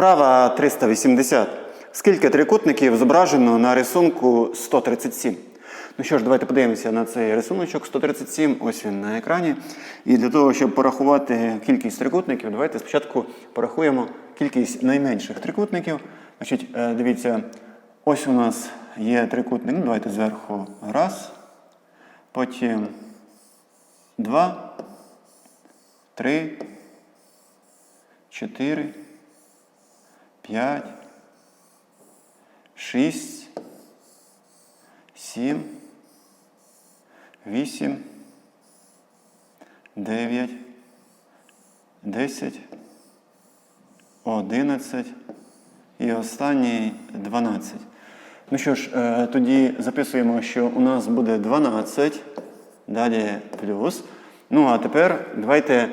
Вправа 380. Скільки трикутників зображено на рисунку 137? Ну що ж, давайте подивимося на цей рисуночок 137. Ось він на екрані. І для того, щоб порахувати кількість трикутників, давайте спочатку порахуємо кількість найменших трикутників. Значить, е, дивіться, ось у нас є трикутник. Ну, давайте зверху раз. Потім два, три, чотири. 5, 6, 7, 8, 9, 10, 11 і останній 12. Ну що ж, е, тоді записуємо, що у нас буде 12, далі плюс. Ну а тепер давайте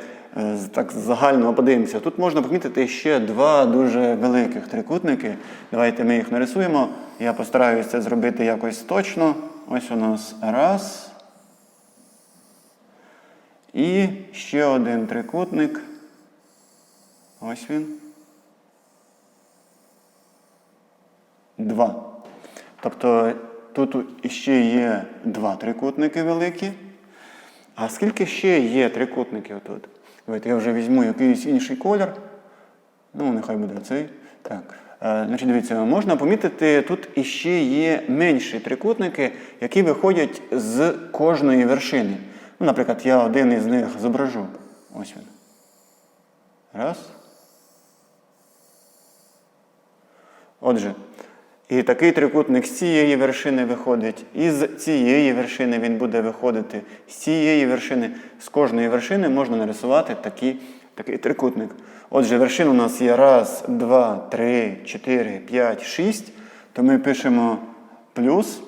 так загально подивимося. Тут можна помітити ще два дуже великих трикутники. Давайте ми їх нарисуємо. Я постараюся це зробити якось точно. Ось у нас раз. І ще один трикутник. Ось він. Два. Тобто тут ще є два трикутники великі. А скільки ще є трикутників тут? Я вже візьму якийсь інший колір. Ну, нехай буде цей. Так. Е, значить, дивіться, можна помітити, тут іще є менші трикутники, які виходять з кожної вершини. Ну, наприклад, я один із них зображу. Ось він. Раз. Отже, і такий трикутник з цієї вершини виходить, і з цієї вершини він буде виходити, з цієї вершини, з кожної вершини можна нарисувати такі, такий трикутник. Отже, вершин у нас є раз, два, три, чотири, п'ять, шість. То ми пишемо плюс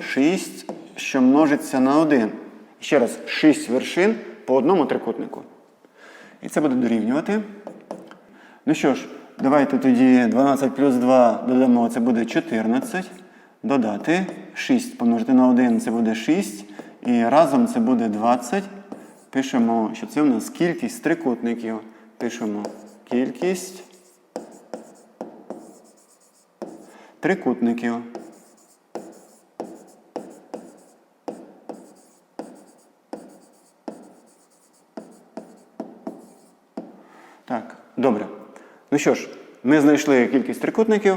6, що множиться на 1. Ще раз, 6 вершин по одному трикутнику. І це буде дорівнювати. Ну що ж, давайте тоді 12 плюс 2 додамо, це буде 14. Додати 6 помножити на 1 це буде 6. І разом це буде 20. Пишемо, що це у нас кількість трикутників. Пишемо кількість трикутників. Так, добре. Ну що ж, ми знайшли кількість трикутників,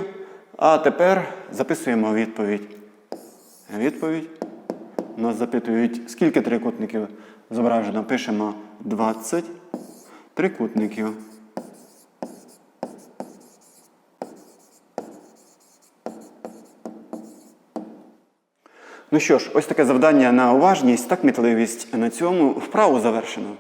а тепер записуємо відповідь. Відповідь. Нас запитують, скільки трикутників зображено. Пишемо 20 трикутників. Ну що ж, ось таке завдання на уважність та кмітливість. На цьому вправу завершено.